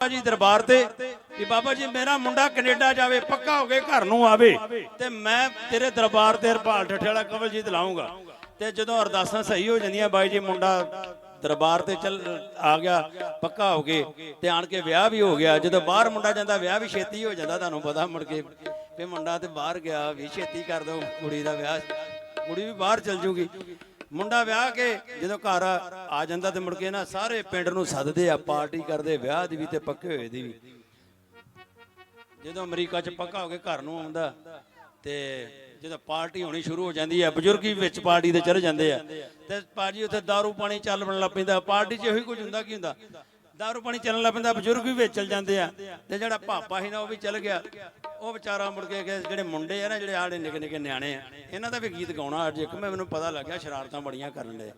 ਬਾਬਾ ਜੀ ਦਰਬਾਰ ਤੇ ਕਿ ਬਾਬਾ ਜੀ ਮੇਰਾ ਮੁੰਡਾ ਕੈਨੇਡਾ ਜਾਵੇ, ਪੱਕਾ ਹੋ ਕੇ ਘਰ ਨੂੰ ਆਵੇ ਤੇ ਮੈਂ ਤੇਰੇ ਦਰਬਾਰ ਤੇ ਹਰਪਾਲ ਠੱਠੇ ਵਾਲਾ ਲਾਉਂਗਾ। ਤੇ ਜਦੋਂ ਅਰਦਾਸਾਂ ਸਹੀ ਹੋ ਜਾਂਦੀਆਂ, ਬਾਈ ਜੀ ਮੁੰਡਾ ਦਰਬਾਰ ਤੇ ਚੱਲ ਆ ਗਿਆ, ਪੱਕਾ ਹੋ ਗਏ ਤੇ ਆਣ ਕੇ ਵਿਆਹ ਵੀ ਹੋ ਗਿਆ। ਜਦੋਂ ਬਾਹਰ ਮੁੰਡਾ ਜਾਂਦਾ, ਵਿਆਹ ਵੀ ਛੇਤੀ ਹੋ ਜਾਂਦਾ, ਤੁਹਾਨੂੰ ਪਤਾ ਮੁੜ ਕੇ। ਵੀ ਮੁੰਡਾ ਤੇ ਬਾਹਰ ਗਿਆ, ਵੀ ਛੇਤੀ ਕਰ ਦੋ, ਕੁੜੀ ਦਾ ਵਿਆਹ, ਕੁੜੀ ਵੀ ਬਾਹਰ ਚਲ ਜੂਗੀ। ਮੁੰਡਾ ਵਿਆਹ ਕੇ ਜਦੋਂ ਘਰ ਆ ਜਾਂਦਾ ਤੇ ਮੁੜ ਕੇ ਨਾ ਸਾਰੇ ਪਿੰਡ ਨੂੰ ਸੱਦਦੇ ਆ, ਪਾਰਟੀ ਕਰਦੇ, ਵਿਆਹ ਦੀ ਵੀ ਤੇ ਪੱਕੇ ਹੋਏ ਦੀ ਵੀ। ਜਦੋਂ ਅਮਰੀਕਾ 'ਚ ਪੱਕਾ ਹੋ ਕੇ ਘਰ ਨੂੰ ਆਉਂਦਾ ਤੇ ਜਦੋਂ ਪਾਰਟੀ ਹੋਣੀ ਸ਼ੁਰੂ ਹੋ ਜਾਂਦੀ ਹੈ ਬਜ਼ੁਰਗ ਵੀ ਵਿੱਚ ਪਾਰਟੀ ਦੇ ਚਲੇ ਜਾਂਦੇ ਆ। ਤੇ ਪਾਜੀ ਉੱਥੇ दारू ਪਾਣੀ ਚੱਲ ਬਣ ਲੱਗ ਪੈਂਦਾ, ਪਾਰਟੀ 'ਚ ਇਹੀ ਕੁਝ ਹੁੰਦਾ, ਕੀ ਹੁੰਦਾ? ਦਾਰੂ ਪਾਣੀ ਚੱਲਣ ਲੱਗ ਪੈਂਦਾ ਬਜ਼ੁਰਗ ਵੀ ਵਿੱਚ ਚਲ ਜਾਂਦੇ ਆ ਤੇ ਜਿਹੜਾ ਪਾਪਾ ਸੀ ਨਾ ਉਹ ਵੀ ਚਲ ਗਿਆ ਉਹ ਵਿਚਾਰਾ ਮੁੜ ਕੇ ਜਿਹੜੇ ਮੁੰਡੇ ਆ ਨਾ ਜਿਹੜੇ ਆੜੇ ਨਿੱਕੇ ਨਿੱਕੇ ਨਿਆਣੇ ਆ ਇਹਨਾਂ ਦਾ ਵੀ ਗੀਤ ਗਾਉਣਾ ਅੱਜ ਇੱਕ ਮੈਨੂੰ ਪਤਾ ਲੱਗਿਆ ਸ਼ਰਾਰਤਾਂ ਬੜੀਆਂ ਕਰਨ ਦੇ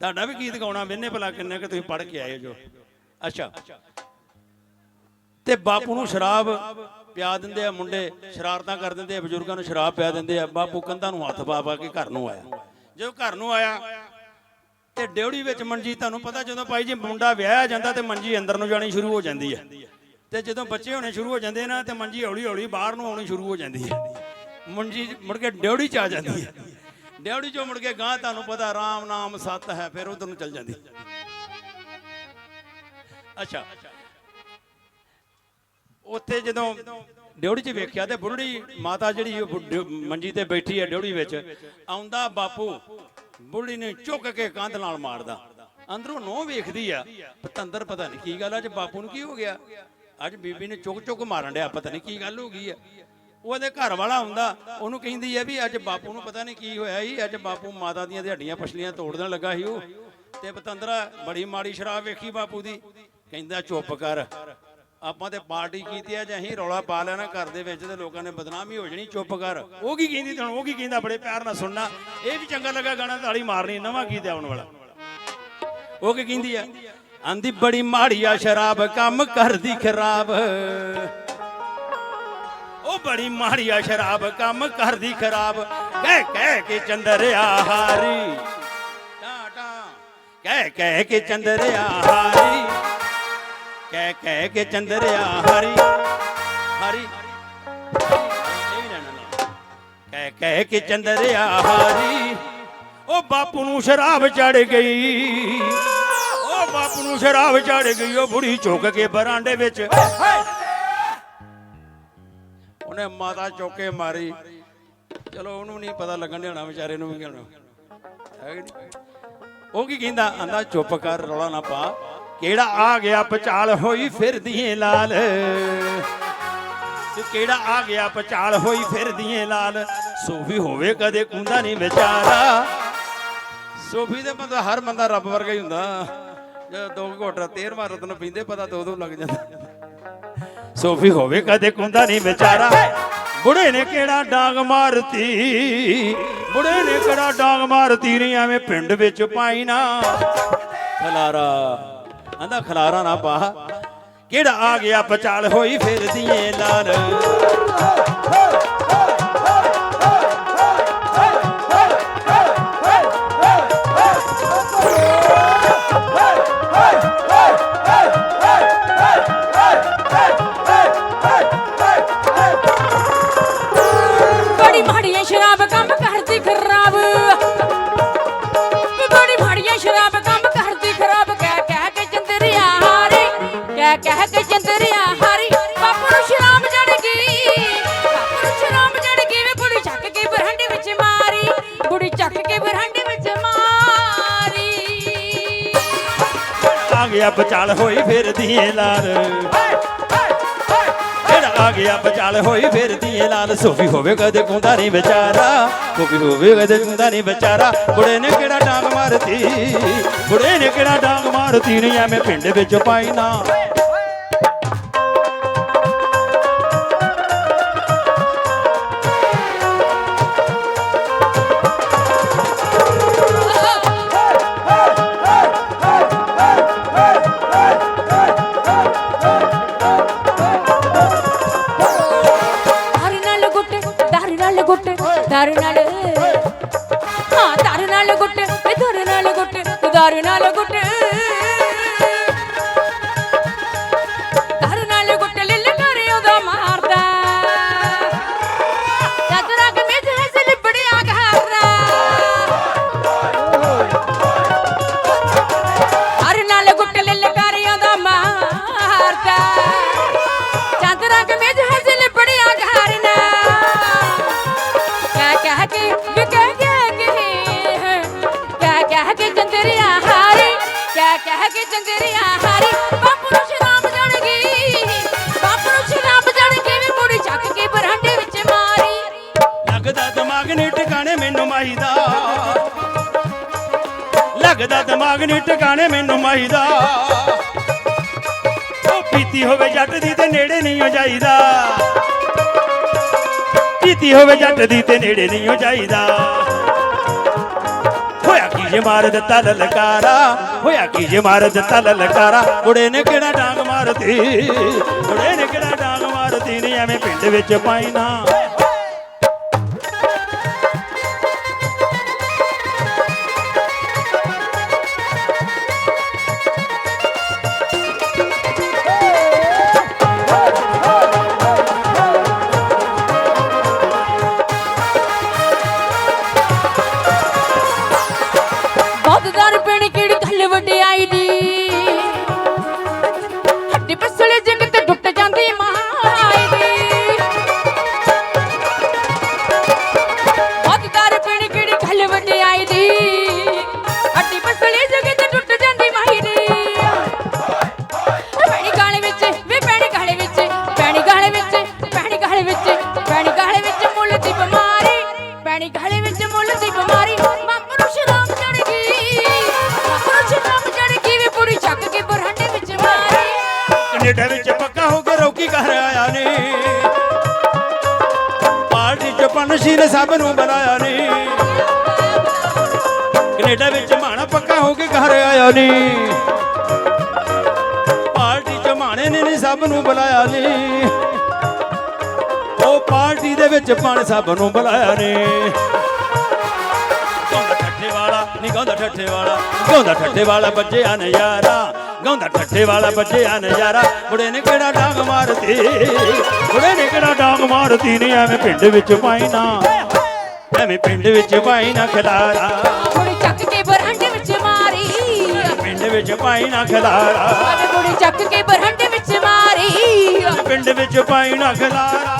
ਤੁਹਾਡਾ ਵੀ ਗੀਤ ਗਾਉਣਾ ਮੈਨੇ ਭਲਾ ਕਿੰਨੇ ਕਿ ਤੁਸੀਂ ਪੜ੍ਹ ਕੇ ਆਏ ਜੋ ਅੱਛਾ ਤੇ ਬਾਪੂ ਨੂੰ ਸ਼ਰਾਬ ਪਿਆ ਦਿੰਦੇ ਆ ਮੁੰਡੇ ਸ਼ਰਾਰਤਾਂ ਕਰ ਦਿੰਦੇ ਆ ਬਜ਼ੁਰਗਾਂ ਨੂੰ ਸ਼ਰਾਬ ਪਿਆ ਦਿੰਦੇ ਆ ਬਾਪੂ ਕੰਧਾਂ ਨੂੰ ਹੱਥ ਪਾ ਪਾ ਕੇ ਘਰ ਨੂੰ ਆਇਆ ਜਦੋਂ ਘਰ ਨੂੰ ਆਇਆ ਤੇ ਡਿਉੜੀ ਵਿੱਚ ਮੰਜੀ, ਤੁਹਾਨੂੰ ਪਤਾ ਜਦੋਂ ਭਾਈ ਜੀ ਮੁੰਡਾ ਵਿਆਹਿਆ ਜਾਂਦਾ ਤੇ ਮੰਜੀ ਅੰਦਰ ਨੂੰ ਜਾਣੀ ਸ਼ੁਰੂ ਹੋ ਜਾਂਦੀ ਹੈ ਤੇ ਜਦੋਂ ਬੱਚੇ ਹੋਣੇ ਸ਼ੁਰੂ ਹੋ ਜਾਂਦੇ ਨਾ, ਤੇ ਮੰਜੀ ਹੌਲੀ ਹੌਲੀ ਬਾਹਰ ਨੂੰ ਆਉਣੀ ਸ਼ੁਰੂ ਹੋ ਜਾਂਦੀ ਹੈ ਮੰਜੀ ਮੁੜ ਕੇ ਡਿਉੜੀ ਚ ਆ ਜਾਂਦੀ ਹੈ ਡਿਉੜੀ ਚੋਂ ਮੁੜ ਕੇ ਗਾਂ ਤੁਹਾਨੂੰ ਪਤਾ ਰਾਮ ਨਾਮ ਸਤ ਹੈ, ਫਿਰ ਉਧਰ ਨੂੰ ਚੱਲ ਜਾਂਦੀ। ਅੱਛਾ। ਉੱਥੇ ਜਦੋਂ ਡਿਉੜੀ 'ਚ ਵੇਖਿਆ ਤੇ ਬੁੱਢੜੀ ਮਾਤਾ ਜਿਹੜੀ ਮੰਜੀ ਤੇ ਬੈਠੀ ਹੈ ਡਿਉੜੀ ਵਿੱਚ, ਆਉਂਦਾ ਬਾਪੂ ਬੁੱਢੀ ਨੇ ਚੁੱਕ ਕੇ ਕੰਧ ਨਾਲ ਮਾਰਦਾ। ਅੰਦਰੋਂ ਨੋ ਵੇਖਦੀ ਆ। ਪਤੰਦਰ, ਪਤਾ ਨਹੀਂ ਕੀ ਗੱਲ ਅੱਜ ਬਾਪੂ ਨੂੰ ਕੀ ਹੋ ਗਿਆ? ਅੱਜ ਬੀਬੀ ਨੇ ਚੁੱਕ ਚੁੱਕ ਮਾਰਨ ਡਿਆ, ਪਤਾ ਨਹੀਂ ਕੀ ਗੱਲ ਹੋ ਗਈ ਆ। ਉਹਦੇ ਘਰ ਵਾਲਾ ਹੁੰਦਾ, ਉਹਨੂੰ ਕਹਿੰਦੀ ਹੈ ਵੀ ਅੱਜ ਬਾਪੂ ਨੂੰ ਪਤਾ ਨਹੀਂ ਕੀ ਹੋਇਆ ਸੀ, ਅੱਜ ਬਾਪੂ ਮਾਤਾ ਦੀਆਂ ਹੱਡੀਆਂ ਪਛਲੀਆਂ ਤੋੜਨ ਲੱਗਾ ਸੀ ਉਹ। ਤੇ ਪਤੰਦਰਾ ਬੜੀ ਮਾੜੀ ਸ਼ਰਾਬ ਵੇਖੀ ਬਾਪੂ ਦੀ, ਕਹਿੰਦਾ, ਚੁੱਪ ਕਰ ਆਪਾਂ ਤੇ ਪਾਰਟੀ ਕੀਤੀ ਆ, ਜੇ ਅਸੀਂ ਰੌਲਾ ਪਾ ਲੈਣਾ ਘਰ ਦੇ ਵਿੱਚ ਤੇ ਲੋਕਾਂ ਨੇ ਬਦਨਾਮੀ ਹੋ ਜਣੀ, ਚੁੱਪ ਕਰ। ਉਹ ਕੀ ਕਹਿੰਦੀ ਤੈਨੂੰ? ਉਹ ਕੀ ਕਹਿੰਦਾ? ਬੜੇ ਪਿਆਰ ਨਾਲ ਸੁਣਨਾ। ਇਹ ਵੀ ਚੰਗਾ ਲੱਗਾ ਗਾਣਾ ਤਾੜੀ ਮਾਰਨੀ, ਨਵਾਂ ਗੀਤ ਆਉਣ ਵਾਲਾ। ਉਹ ਕੀ ਕਹਿੰਦੀ ਆ? ਆਂਦੀ, ਬੜੀ ਮਾੜੀ ਆ ਸ਼ਰਾਬ, ਕੰਮ ਕਰਦੀ ਖਰਾਬ। ਉਹ ਬੜੀ ਮਾੜੀ ਆ ਸ਼ਰਾਬ, ਕੰਮ ਕਰਦੀ ਖਰਾਬ। ਕਹਿ ਕਹਿ ਕੇ ਚੰਦਰਿਆ ਹਾਰੀ। ਟਾ ਕਹਿ ਕਹਿ ਕੇ ਚੰਦਰਿਆ ਹਾਰੀ। ਕਹਿ ਕਹਿ ਕੇ ਚੰਦਰਿਆ ਹਰੀ ਹਰੀ ਕਹਿ ਕਹਿ ਕੇ ਚੰਦਰਿਆ ਹਰੀ, ਉਹ ਬਾਪੂ ਨੂੰ ਸ਼ਰਾਬ ਚੜ ਗਈ। ਉਹ ਬਾਪੂ ਨੂੰ ਸ਼ਰਾਬ ਚੜ ਗਈ, ਉਹ ਬੁੜੀ ਝੁਕ ਕੇ ਬਰਾਂਡੇ ਵਿੱਚ। ਉਹਨੇ ਮਾਤਾ ਚੌਕੇ ਮਾਰੀ। ਚਲੋ ਉਹਨੂੰ ਨਹੀਂ ਪਤਾ ਲੱਗਣ ਦੇਣਾ, ਵਿਚਾਰੇ ਨੂੰ ਵੀ ਕਹਿਣਾ ਉਹ ਕੀ ਕਹਿੰਦਾ? ਆਂਦਾ, ਚੁੱਪ ਕਰ, ਰੌਲਾ ਨਾ ਪਾ। ਕਿਹੜਾ ਆ ਗਿਆ ਪਚਾਲ ਹੋਈ ਫਿਰਦੀ ਲਾਲ? ਕਿਹੜਾ ਆ ਗਿਆ ਪਚਾਲ ਹੋਈ ਫਿਰਦੀ ਲਾਲ? ਸੋਫੀ ਹੋਵੇ ਕਦੇ ਕੁੰਦਾ ਨਹੀਂ ਵਿਚਾਰਾ। ਸੋਫੀ ਦੇ ਬੰਦਾ ਹਰ ਬੰਦਾ ਰੱਬ ਵਰਗਾ ਹੀ ਹੁੰਦਾ। ਜਦੋਂ ਦੋ ਘੋਟਾ 13ਵਾਂ ਰਤਨ ਪੀਂਦੇ, ਪਤਾ ਦੋ ਦੋ ਲੱਗ ਜਾਂਦਾ। ਸੋਫੀ ਹੋਵੇ ਕਦੇ ਕੁੰਦਾ ਨਹੀਂ ਵਿਚਾਰਾ। ਬੁੜੇ ਨੇ ਕਿਹੜਾ ਡਾਂਗ ਮਾਰਤੀ? ਬੁੜੇ ਨੇ ਕਿਹੜਾ ਡਾਂਗ ਮਾਰਤੀ ਨਹੀਂ ਐਵੇਂ ਪਿੰਡ ਵਿੱਚ ਪਾਈ ਨਾ। ਖਲਾਰਾ। ਆਂਦਾ ਖਲਾਰਾ ਨਾ ਪਾ। ਕਿਹੜਾ ਆ ਗਿਆ ਪਚਾਲ ਹੋਈ ਫਿਰਦੀ ਏ ਲਾਲ। ਗਿਆ ਪਚਾਲ ਹੋਈ ਫਿਰਦੀ ਏ ਲਾਲ। ਜਿਹੜਾ ਆ ਗਿਆ ਪਚਾਲ ਹੋਈ ਫਿਰਦੀ ਏ ਲਾਲ। ਸੋਫੀ ਹੋਵੇ ਕਦੇ ਕੁੰਦਾ ਨਹੀਂ ਵਿਚਾਰਾ, ਸੋਫੀ ਹੋਵੇ ਕਦੇ ਕੁੰਦਾ ਨਹੀਂ ਵਿਚਾਰਾ। ਬੁੜੇ ਨੇ ਕਿਹੜਾ ਡਾਂਗ ਮਾਰਤੀ, ਬੁੜੇ ਨੇ ਕਿਹੜਾ ਡਾਂਗ ਮਾਰਤੀ, ਨਹੀਂ ਐਵੇਂ ਪਿੰਡ ਵਿੱਚ ਪਾਈ ਨਾ। ਗੁੱਟ ਦਾਰੂ ਨਾਲ ਹਾਂ ਦਾਰੂ ਨਾਲ ਗੁੱਟ ਮਾਹੀਦਾ। ਲੱਗਦਾ ਦਿਮਾਗ ਨਹੀਂ ਟਿਕਾਣੇ ਮੈਨੂੰ ਮਾਹੀਦਾ। ਉਹ ਪੀਤੀ ਹੋਵੇ ਜੱਟ ਦੀ ਤੇ ਨੇੜੇ ਨਹੀਂ ਹੋ ਜਾਈਦਾ। ਪੀਤੀ ਹੋਵੇ ਜੱਟ ਦੀ ਤੇ ਨੇੜੇ ਨਹੀਂ ਹੋ ਜਾਈਦਾ। ਹੋਇਆ ਕੀ ਜੇ ਮਾਰ ਦਿੱਤਾ ਲਲਕਾਰਾ, ਹੋਇਆ ਕੀ ਜੇ ਮਾਰ ਦਿੱਤਾ ਲਲਕਾਰਾ। ਕੁੜੇ ਨੇ ਕਿਹੜਾ ਡਾਂਗ ਮਾਰਦੀ ਕੁੜੇ ਨੇ ਕਿਹੜਾ ਡਾਂਗ ਮਾਰਦੀ ਨਹੀਂ ਐਵੇਂ ਪਿੰਡ ਵਿੱਚ ਪਾਈ ਨਾ। ਪਾਰਟੀ ਨੇ ਸਭ ਨੂੰ ਬੁਲਾਇਆ ਨੀ। ਕੈਨੇਡਾ ਵਿੱਚ ਮਾਣਾ ਪੱਕਾ ਹੋ ਕੇ ਘਰ ਆਇਆ ਨੇ। ਪਾਰਟੀ ਚ ਮਾਣੇ ਨੇ ਨੀ ਸਭ ਨੂੰ ਬੁਲਾਇਆ ਨੀ। ਉਹ ਪਾਰਟੀ ਦੇ ਵਿੱਚ ਪਣ ਸਭ ਨੂੰ ਬੁਲਾਇਆ ਨੀ। ਗਾਉਂਦਾ ਠੱਠੇ ਵਾਲਾ, ਨੀ ਗਾਉਂਦਾ ਠੱਠੇ ਵਾਲਾ ਗਾਉਂਦਾ ਠੱਠੇ ਵਾਲਾ ਬੱਜਿਆ ਨਜ਼ਾਰਾ ਗਾਉਂਦਾ ਠੱਠੇ ਵਾਲਾ ਬੱਜਿਆ ਨਜ਼ਾਰਾ। ਬੁੜੇ ਨੇ ਕਿਹੜਾ ਡਾਂਗ ਮਾਰਤੀ? ਬੁੜੇ ਨੇ ਕਿਹੜਾ ਡਾਂਗ ਮਾਰਤੀ ਨੀ? ਐਵੇਂ ਪਿੰਡ ਵਿੱਚ ਪਾਈ ਨਾ। ਐਵੇਂ ਪਿੰਡ ਵਿੱਚ ਪਾਈ ਨਾ ਖਿਲਾਰਾ। ਕੁੜੀ ਚੱਕ ਕੇ ਬਰਹੰਡੇ ਵਿੱਚ ਮਾਰੀ। ਪਿੰਡ ਵਿੱਚ ਪਾਈ ਨਾ ਖਿਲਾਰਾ। ਕੁੜੀ ਚੱਕ ਕੇ ਬਰਹੰਡੇ ਵਿੱਚ ਮਾਰੀ। ਪਿੰਡ ਵਿੱਚ ਪਾਈ ਨਾ ਖਿਲਾਰਾ।